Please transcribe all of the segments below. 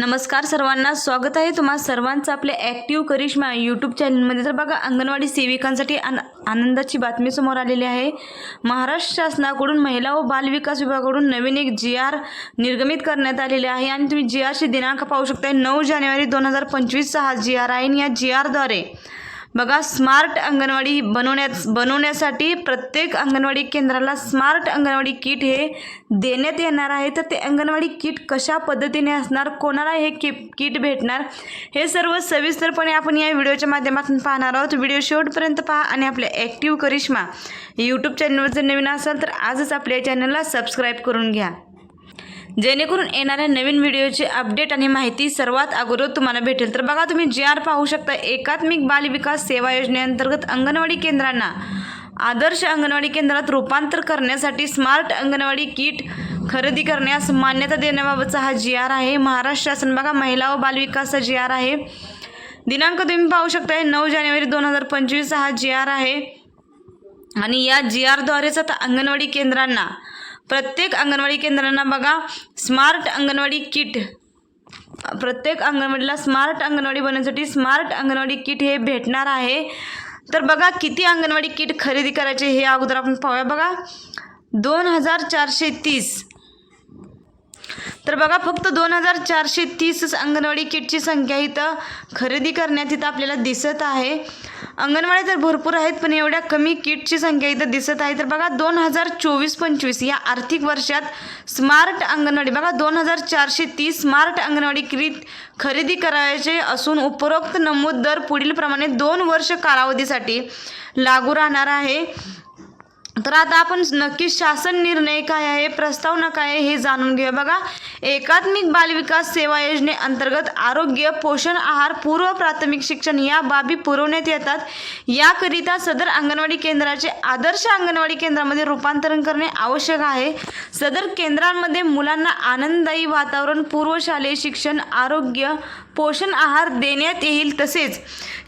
नमस्कार सर्वांना. स्वागत आहे तुम्हा सर्वांचं आपल्या ॲक्टिव्ह करिश्मा यूट्यूब चॅनलमध्ये तर बघा अंगणवाडी सेविकांसाठी आन आनंदाची बातमी समोर आलेली आहे. महाराष्ट्र शासनाकडून महिला व बालविकास विभागाकडून नवीन एक जी आर निर्गमित करण्यात आलेले आहे आणि तुम्ही जी आरचे दिनांक पाहू शकता नऊ जानेवारी दोन हजार पंचवीसचा हा जी आर आहे आणि या जी आरद्वारे बघा स्मार्ट अंगणवाडी बनवण्यात बनवण्यासाठी प्रत्येक अंगणवाडी केंद्राला स्मार्ट अंगणवाडी किट हे देण्यात येणार आहे. तर ते अंगणवाडी किट कशा पद्धतीने असणार कोणाला हे कि किट भेटणार हे सर्व सविस्तरपणे आपण या व्हिडिओच्या माध्यमातून पाहणार आहोत. व्हिडिओ शेवटपर्यंत पहा आणि आपल्या ॲक्टिव्ह करिश्मा यूट्यूब चॅनलवर जर नवीन असाल तर आजच आपल्या चॅनलला सबस्क्राईब करून घ्या. जेणेकरून येणाऱ्या नवीन व्हिडिओची अपडेट आणि माहिती सर्वात अगोदर तुम्हाला भेटेल. तर बघा तुम्ही जी आर पाहू शकता एकात्मिक बालविकास सेवा योजनेअंतर्गत अंगणवाडी केंद्रांना आदर्श अंगणवाडी केंद्रात रूपांतर करण्यासाठी स्मार्ट अंगणवाडी किट खरेदी करण्यास मान्यता देण्याबाबतचा हा जी आर आहे. महाराष्ट्र शासन बघा महिला व बालविकासचा जी आर आहे. दिनांक तुम्ही पाहू शकता नऊ जानेवारी दोन हजार पंचवीसचा हा जी आर आहे. आणि या जी आरद्वारेच आता अंगणवाडी केंद्रांना प्रत्येक अंगणवाडी केंद्रांना बघा. स्मार्ट अंगणवाडी किट प्रत्येक अंगणवाडीला स्मार्ट अंगणवाडी बनवण्यासाठी स्मार्ट अंगणवाडी किट हे भेटणार आहे. तर बघा किती अंगणवाडी किट खरेदी करायचे हे अगोदर आपण पाहूया. बघा दोन हजार चारशे तीस. तर बघा फक्त दोन हजार चारशे तीसच अंगणवाडी किटची संख्या इथं खरेदी करण्यात इथं आपल्याला दिसत आहे. अंगणवाडी तर भरपूर आहेत पण एवढ्या कमी किटची संख्या इथं दिसत आहे. तर बघा दोन हजार चोवीस पंचवीस या आर्थिक वर्षात स्मार्ट अंगणवाडी बघा दोन हजार चारशे तीस स्मार्ट अंगणवाडी किट खरेदी करायचे असून उपरोक्त नमूद दर पुढीलप्रमाणे दोन वर्ष कालावधीसाठी लागू राहणार आहे. तर आता आपण नक्की शासन निर्णय काय आहे प्रस्तावना काय आहे हे जाणून घेऊया. बघा एकात्मिक बालविकास सेवा योजनेअंतर्गत आरोग्य पोषण आहार पूर्व प्राथमिक शिक्षण या बाबी पुरवण्यात येतात. याकरिता सदर अंगणवाडी केंद्राचे आदर्श अंगणवाडी केंद्रामध्ये रूपांतरण करणे आवश्यक आहे. सदर केंद्रांमध्ये मुलांना आनंददायी वातावरण पूर्वशालेय शिक्षण आरोग्य पोषण आहार देण्यात येईल तसेच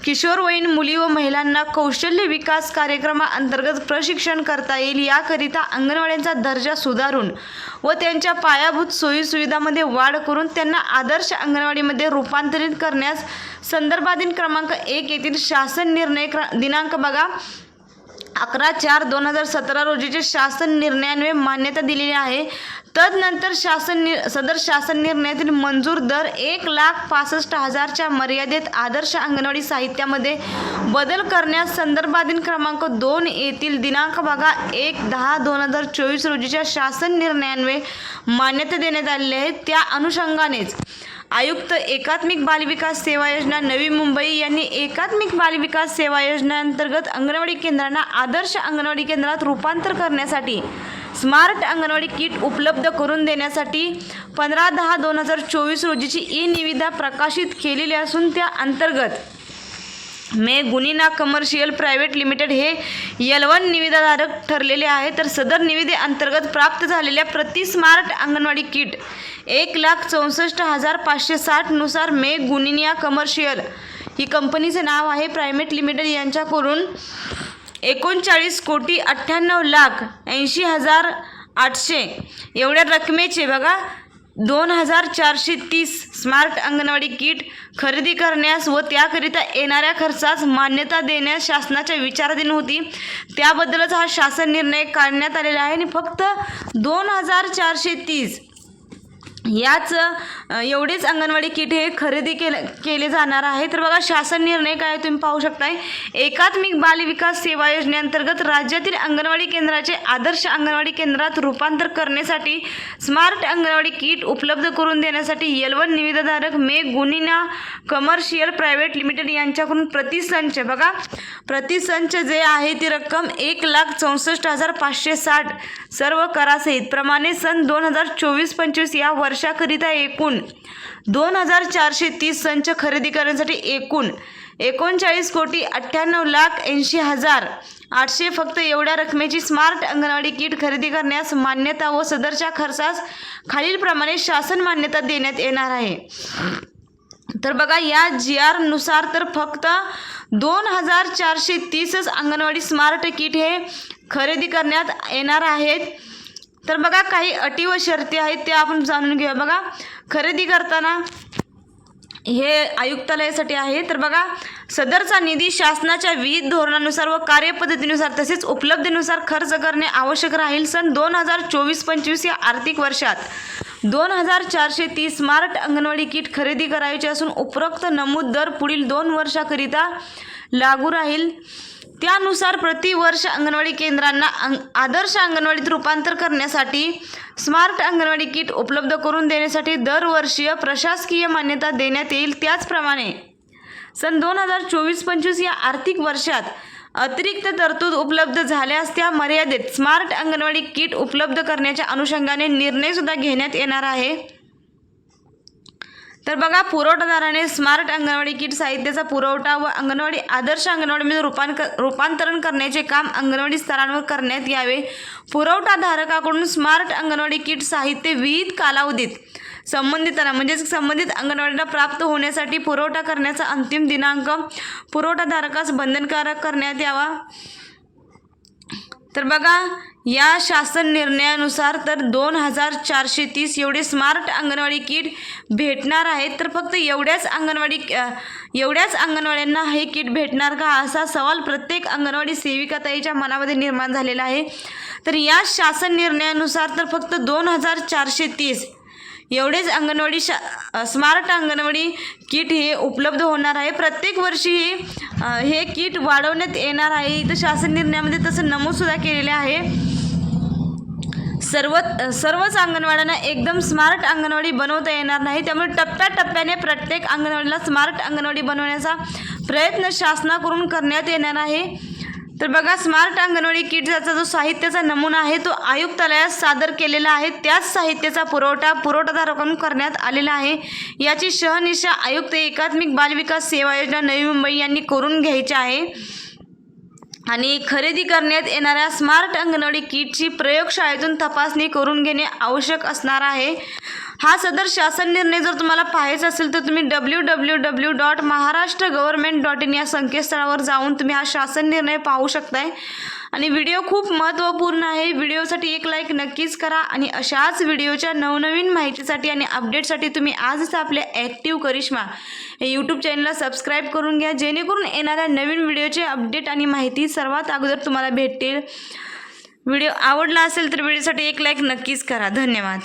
किशोरवयीन मुली व महिलांना कौशल्य विकास कार्यक्रमाअंतर्गत प्रशिक्षण करता येईल. याकरिता अंगणवाड्यांचा दर्जा सुधारून व त्यांच्या पायाभूत सोयीसुविधामध्ये वाढ करून त्यांना आदर्श अंगणवाडीमध्ये रूपांतरित करण्यास संदर्भाधीन क्रमांक एक येथील शासन निर्णय क्र दिनांक बघा. अकरा चार दोन हजार सतरा रोजीचे शासन निर्णयान्वये मान्यता दिलेली आहे. तदनंतर शासन नि सदर शासन निर्णयातील मंजूर दर एक लाख पासष्ट हजारच्या मर्यादेत आदर्श अंगणवाडी साहित्यामध्ये बदल करण्यास संदर्भाधीन क्रमांक दोन येथील दिनांक बघा एक दहा दोन हजार चोवीस रोजीच्या शासन निर्णयान्वये मान्यता देण्यात आलेली आहे. त्या अनुषंगानेच आयुक्त एकात्मिक बालविकास सेवा योजना नवी मुंबई यांनी एकात्मिक बालविकास सेवा योजनेअंतर्गत अंगणवाडी केंद्रांना आदर्श अंगणवाडी केंद्रात रूपांतर करण्यासाठी स्मार्ट अंगणवाडी किट उपलब्ध करून देण्यासाठी पंधरा दहा दोन हजार चोवीस रोजीची ई निविदा प्रकाशित केलेली असून त्या अंतर्गत मे गुनिना कमर्शियल प्रायव्हेट लिमिटेड हे यलवन निविदाधारक ठरलेले आहे. तर सदर निविदे अंतर्गत प्राप्त झालेल्या प्रति स्मार्ट अंगणवाडी किट एक लाख चौसष्ट हजार पाचशे साठनुसार मे गुनिनिया कमर्शियल. ही कंपनीचे नाव आहे. प्रायव्हेट लिमिटेड यांच्याकडून एकोणचाळीस कोटी अठ्ठ्याण्णव लाख ऐंशी हजार आठशे. एवढ्या रकमेचे बघा दोन हजार चारशे तीस स्मार्ट अंगणवाडी किट खरेदी करण्यास व त्याकरिता येणाऱ्या खर्चास मान्यता देण्यास शासनाच्या विचाराधीन होती. त्याबद्दलच हा शासन निर्णय काढण्यात आलेला आहे आणि फक्त दोन हजार चारशे तीस याच एवढीच एवढेच अंगणवाडी किट हे खरेदी केले केले जाणार आहे. तर बघा शासन निर्णय काय तुम्ही पाहू शकताय. एकात्मिक बाल विकास सेवा योजनेअंतर्गत राज्यातील अंगणवाडी केंद्राचे आदर्श अंगणवाडी केंद्रात रूपांतर करण्यासाठी स्मार्ट अंगणवाडी किट उपलब्ध करून देण्यासाठी यलवन निविदाधारक मे गुनिना कमर्शियल प्रायव्हेट लिमिटेड यांच्याकडून प्रतिसंच बघा प्रतिसंच जे आहे ती रक्कम एक लाख चौसष्ट हजार पाचशे साठ सर्व करासहित. प्रमाणे सन दोन हजार चोवीस पंचवीस या वर्षाकरिता एकूण दोन हजार चारशे तीस संच खरेदी करण्यासाठी एकूण एकोणचाळीस कोटी अठ्ठ्याण्णव लाख ऐंशी हजार आठशे फक्त एवढ्या रकमेची स्मार्ट अंगणवाडी किट खरेदी करण्यास मान्यता व सदरच्या खर्चास खालीलप्रमाणे शासन मान्यता देण्यात येणार आहे. तर बघा या जी आरनुसार तर फक्त दोन हजार चारशे तीसच अंगणवाडी स्मार्ट किट हे खरेदी करण्यात येणार आहेत. तर बघा काही अटी व शर्ती आहेत त्या आपण जाणून घेऊया. बघा खरेदी करताना हे आयुक्तालयासाठी आहे. तर बघा सदरचा निधी शासनाच्या विविध धोरणानुसार व कार्यपद्धतीनुसार तसेच उपलब्धीनुसार खर्च करणे आवश्यक राहील. सन दोन हजार चोवीस पंचवीस या आर्थिक वर्षात दोन हजार चारशे तीस स्मार्ट अंगणवाडी किट खरेदी करायची असून उपरोक्त नमूद दर पुढील दोन वर्षाकरिता लागू राहील. त्यानुसार प्रतिवर्ष अंगणवाडी केंद्रांना अंग आदर्श अंगणवाडीत रूपांतर करण्यासाठी स्मार्ट अंगणवाडी किट उपलब्ध करून देण्यासाठी दरवर्षीय प्रशासकीय मान्यता देण्यात येईल त्याचप्रमाणे सन दोन हजार चोवीस पंचवीस या आर्थिक वर्षात अतिरिक्त तरतूद उपलब्ध झाल्यास त्या मर्यादेत स्मार्ट अंगणवाडी किट उपलब्ध करण्याच्या अनुषंगाने निर्णयसुद्धा घेण्यात येणार आहे. तर बघा पुरवठादाराने स्मार्ट अंगणवाडी किट साहित्याचा पुरवठा व अंगणवाडी आदर्श अंगणवाडीमध्ये रूपांक रूपांतरण करण्याचे काम अंगणवाडी स्तरांवर करण्यात यावे. पुरवठाधारकाकडून स्मार्ट अंगणवाडी किट साहित्य विविध कालावधीत संबंधितांना म्हणजेच संबंधित अंगणवाडीला प्राप्त होण्यासाठी पुरवठा करण्याचा अंतिम दिनांक पुरवठाधारकास बंधनकारक करण्यात यावा. तर बघा या शासन निर्णयानुसार तर दोन हजार चारशे तीस एवढे स्मार्ट अंगणवाडी किट भेटणार आहेत. तर फक्त एवढ्याच अंगणवाडी एवढ्याच अंगणवाड्यांना हे किट भेटणार का? असा सवाल प्रत्येक अंगणवाडी सेविकाताईच्या मनामध्ये निर्माण झालेला आहे. तर या शासन निर्णयानुसार तर फक्त दोन हजार चारशे तीस एवढेच अंगणवाडी शा स्मार्ट अंगणवाडी किट हे उपलब्ध होणार आहे. प्रत्येक वर्षी हे हे किट वाढवण्यात येणार आहे. इथं शासन निर्णयामध्ये तसं नमूदसुद्धा केलेले आहे. सर्व सर्वच अंगणवाड्यांना एकदम स्मार्ट अंगणवाडी बनवता येणार नाही. त्यामुळे टप्प्याटप्प्याने प्रत्येक अंगणवाडीला स्मार्ट अंगणवाडी बनवण्याचा प्रयत्न शासनाकडून करण्यात येणार आहे. तर बघा स्मार्ट अंगणवाडी किटचा जो साहित्याचा नमुना आहे तो आयुक्तालयात सादर केलेला आहे. त्याच साहित्याचा पुरवठा पुरवठादाराकडून करण्यात आलेला आहे. याची शहनिशा आयुक्त एकात्मिक बालविकास सेवा योजना नवी मुंबई यांनी करून घ्यायची आहे. आणि खरेदी करण्यात येणाऱ्या स्मार्ट अंगणवाडी किटची प्रयोगशाळेतून तपासणी करून घेणे आवश्यक असणार आहे. हा सदर शासन निर्णय जर तुम्हाला पाहायचा असेल तर तुम्ही W W W dot Maharashtra government dot in या संकेतस्थळावर जाऊन तुम्ही हा शासन निर्णय पाहू शकताय. आणि व्हिडिओ खूप महत्त्वपूर्ण आहे. व्हिडिओसाठी एक लाईक नक्कीच करा आणि अशाच व्हिडिओच्या नवनवीन माहितीसाठी आणि अपडेटसाठी तुम्ही आजच आपल्या ॲक्टिव्ह करिश्मा हे यूट्यूब चॅनलला सबस्क्राईब करून घ्या. जेणेकरून येणाऱ्या नवीन व्हिडिओचे अपडेट आणि माहिती सर्वात अगोदर तुम्हाला भेटतील. व्हिडिओ आवडला असेल तर व्हिडिओसाठी एक लाईक नक्कीच करा. धन्यवाद.